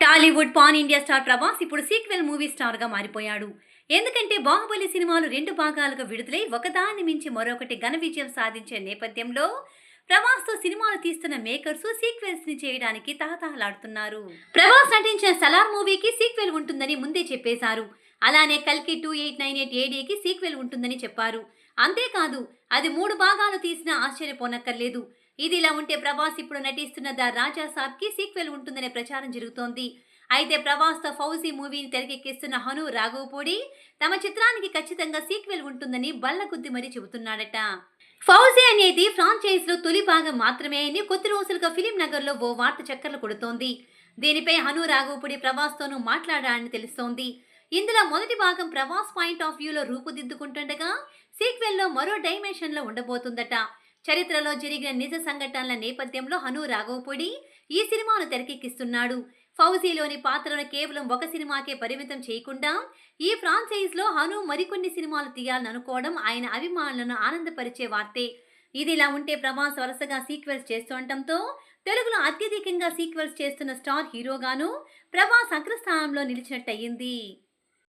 Tollywood pan India star Prabhas ఇప్పుడు sequel movie స్టార్గా మారిపోయాడు. ఎందుకంటే బాహుబలి సినిమాలు రెండు భాగాలుగా విడుదలై ఒకదాన్ని మించి మరొకటి ఘన విజయం సాధించే నేపథ్యంలో ప్రభాస్తో సినిమాలు తీస్తున్న మేకర్స్ సీక్వెల్స్ని చేయడానికి తహతహలాడుతున్నారు ప్రభాస్ నటించిన సలార్ మూవీకి సీక్వెల్ ఉంటుందని ముందే చెప్పేశారు. అలానే కల్కి టూ ఎయిట్ నైన్ ఎయిట్ ఏడీకి సీక్వెల్ ఉంటుందని చెప్పారు. అంతేకాదు అది మూడు భాగాలు తీసినా ఆశ్చర్యపోనక్కర్లేదు. ఇది ఇలా ఉంటే ప్రభాస్ ఇప్పుడు నటిస్తున్న ద రాజా సాబ్కి సీక్వెల్ ఉంటుందనే ప్రచారం జరుగుతోంది. అయితే ప్రభాస్తో ఫౌజీ మూవీని తెరకెక్కిస్తున్న హను రాఘవపూడి తమ చిత్రానికి ఖచ్చితంగా సీక్వెల్ ఉంటుందని బల్లగుద్ది మరీ చెబుతున్నాడట. ఫౌజీ అనేది ఫ్రాంచైజ్లో తొలి భాగం మాత్రమే అని కొద్ది రోజులుగా ఫిలిం నగర్లో ఓ వార్త చక్కర్లు కొడుతోంది. దీనిపై హను రాఘవపూడి ప్రభాస్ తోనూ మాట్లాడాలని తెలుస్తోంది. ఇందులో మొదటి భాగం ప్రభాస్ పాయింట్ ఆఫ్ వ్యూలో రూపుదిద్దుకుంటుండగా సీక్వెల్లో మరో డైమెన్షన్లో ఉండబోతుందట. చరిత్రలో జరిగిన నిజ సంఘటనల నేపథ్యంలో హను రాఘవపూడి ఈ సినిమాను తెరకెక్కిస్తున్నాడు. ఫౌజీలోని పాత్రను కేవలం ఒక సినిమాకే పరిమితం చేయకుండా ఈ ఫ్రాంచైజ్లో హను మరికొన్ని సినిమాలు తీయాలని అనుకోవడం ఆయన అభిమానులను ఆనందపరిచే వార్తే. ఇది ఇలా ఉంటే ప్రభాస్ వరుసగా సీక్వెల్స్ చేస్తుండటంతో తెలుగులో అత్యధికంగా సీక్వెల్స్ చేస్తున్న స్టార్ హీరోగాను ప్రభాస్ అగ్రస్థానంలో నిలిచినట్టయింది.